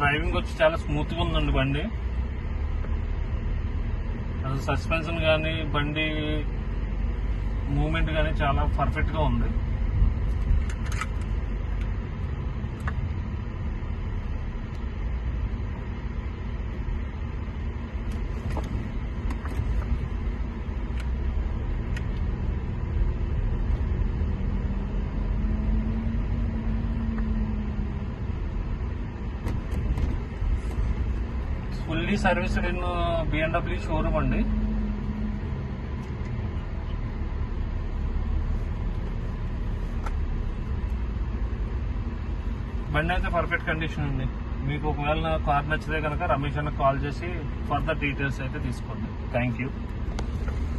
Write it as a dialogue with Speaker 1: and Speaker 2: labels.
Speaker 1: Driving వచ్చి చాలా స్మూత్గా ఉందండి బండి. అసలు సస్పెన్షన్ కానీ బండి మూమెంట్ కానీ చాలా పర్ఫెక్ట్గా ఉంది. Fully serviced in BMW showroom అండి. బండి అయితే పర్ఫెక్ట్ కండిషన్ ఉంది మీకు ఒకవేళ కార్ నచ్చితే కనుక రమేష్ అన్న కాల్ చేసి ఫర్దర్ డీటెయిల్స్ అయితే తీసుకోండి. Thank you